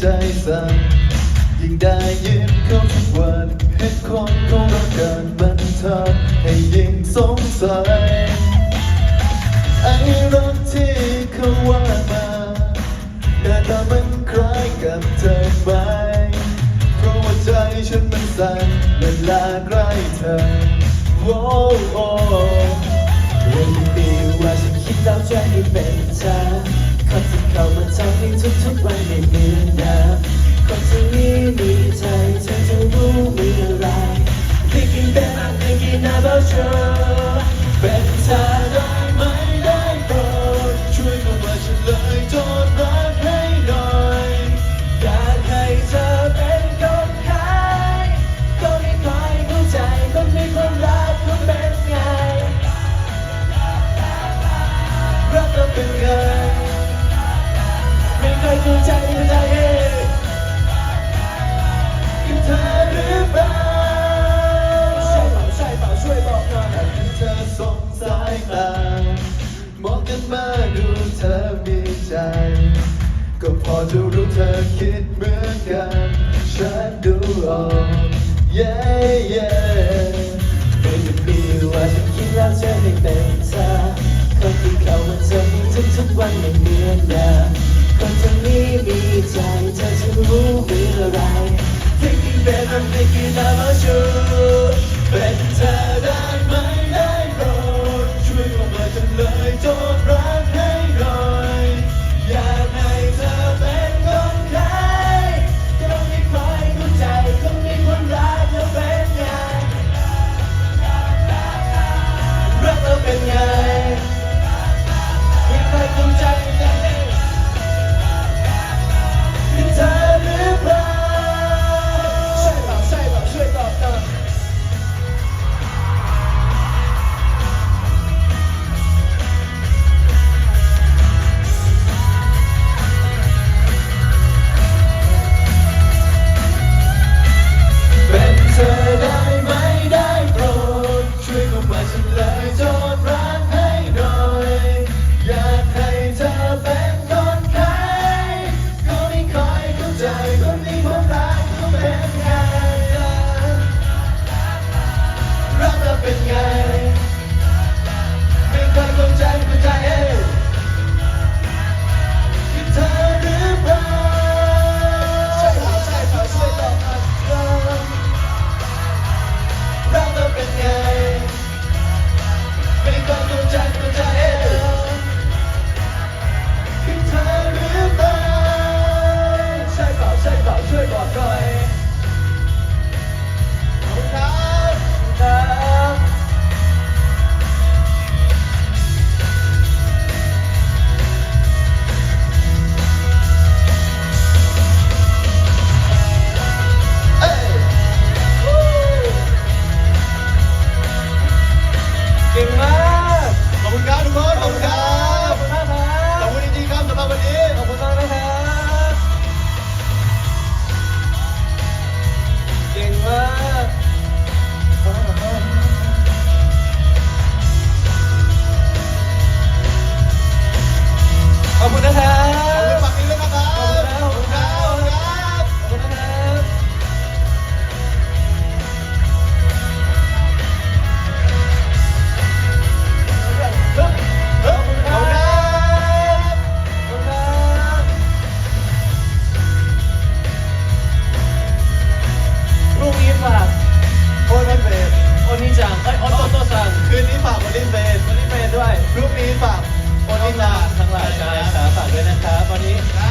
ใจสั่นยิ่งได้ยินคำทุกวันเห็นคนเขารักกันบันทัดให้ยิ่งสงสัยไอ้รักที่เขาว่ามาแต่าตามันคล้ายกับเธอไปเพราะว่าใจฉันมันสั่นเวลาใกล้เธอโอ้โอ้เรื่องที่ว่าฉันคิดแล้วใจเป็นใจ เข้ใจไม่ไคือเธอหรือเปล่าใช่เปล่าใช่เปล่าช่วยบอกหน่อยคือเธอสงสายตามองกันมาดูเธอมีใจ ก็พอจะรู้เธอคิดเหมือนกัน ฉันดูออก yeah yeah ไม่ได้รู้ว่าฉั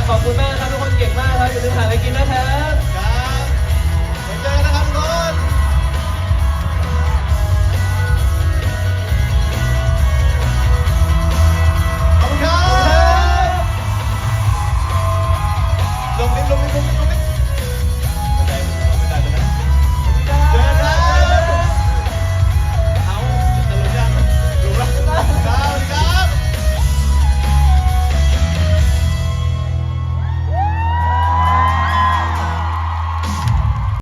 ขอบคุณมากครับทุกคนเก่งมากครับอย่าลืมหาอะไรกินนะครับจ้เจอกันนะครับทุกคนลงนิดลงนิดลงนิดลงนิ